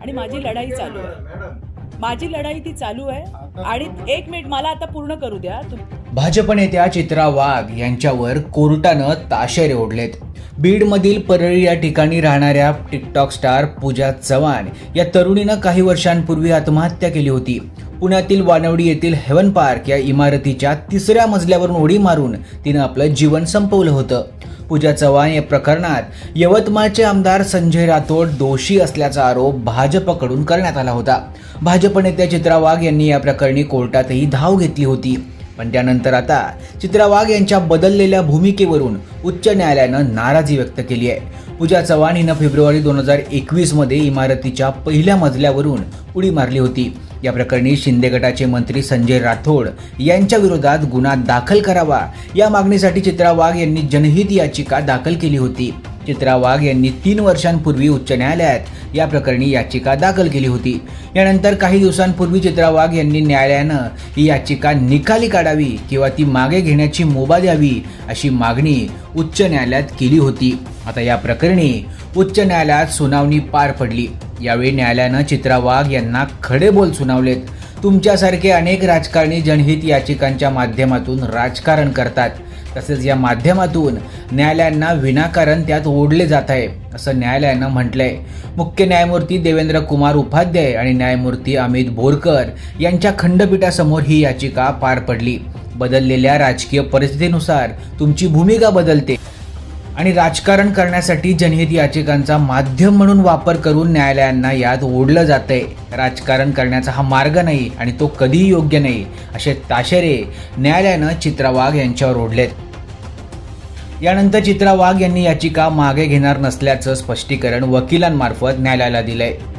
आणि माझी लढाई चालू आहे. माझी लढाई ती चालू आहे. आणि एक मिनिट मला आता पूर्ण करू द्या. भाजप नेत्या चित्रा वाघ यांच्यावर कोर्टानं ताशेरे ओढलेत. बीडमधील परळी या ठिकाणी राहणाऱ्या टिकटॉक स्टार पूजा चव्हाण या तरुणीनं काही वर्षांपूर्वी आत्महत्या केली होती. पुण्यातील वानवडी येथील हेवन पार्क या इमारतीच्या तिसऱ्या मजल्यावरून उडी मारून तिनं आपलं जीवन संपवलं होतं. पूजा चव्हाण या प्रकरणात यवतमाळचे आमदार संजय राठोड दोषी असल्याचा आरोप भाजपकडून करण्यात आला होता. भाजप नेत्या चित्रा वाघ यांनी या प्रकरणी कोर्टातही धाव घेतली होती. पण त्यानंतर आता चित्रा वाघ यांच्या बदललेल्या भूमिकेवरून उच्च न्यायालयानं नाराजी व्यक्त केली आहे. पूजा चव्हाण हिनं फेब्रुवारी दोन हजार एकवीसमध्ये इमारतीच्या पहिल्या मजल्यावरून उडी मारली होती. या प्रकरणी शिंदे गटाचे मंत्री संजय राठोड यांच्या विरोधात गुन्हा दाखल करावा. या मागणीसाठी चित्रा वाघ यांनी जनहित याचिका दाखल केली होती. चित्रा वाघ यांनी तीन वर्षांपूर्वी उच्च न्यायालयात या प्रकरणी याचिका दाखल केली होती. यानंतर काही दिवसांपूर्वी चित्रा वाघ यांनी न्यायालयानं ही याचिका निकाली काढावी किंवा ती मागे घेण्याची मुभा द्यावी अशी मागणी उच्च न्यायालयात केली होती. आता या प्रकरणी उच्च न्यायालयात सुनावणी पार पडली. यावेळी न्यायालयानं चित्रा वाघ यांना खडे बोल सुनावलेत. तुमच्यासारखे अनेक राजकारणी जनहित याचिकांच्या माध्यमातून राजकारण करतात. तसेच या माध्यमातून न्यायालयांना विनाकारण त्यात ओढले जात आहे असं न्यायालयानं म्हटलंय. मुख्य न्यायमूर्ती देवेंद्र कुमार उपाध्याय आणि न्यायमूर्ती अमित बोरकर यांच्या खंडपीठासमोर ही याचिका पार पडली. बदललेल्या राजकीय परिस्थितीनुसार तुमची भूमिका बदलते. आणि राजकारण करण्यासाठी जनहित याचिकांचा माध्यम म्हणून वापर करून न्यायालयांना यात ओढलं जातंय. राजकारण करण्याचा हा मार्ग नाही आणि तो कधीही योग्य नाही असे ताशेरे न्यायालयानं चित्रा वाघ यांच्यावर ओढलेत. यानंतर चित्रा वाघ यांनी याचिका मागे घेणार नसल्याचं स्पष्टीकरण वकिलांमार्फत न्यायालयाला दिलंय.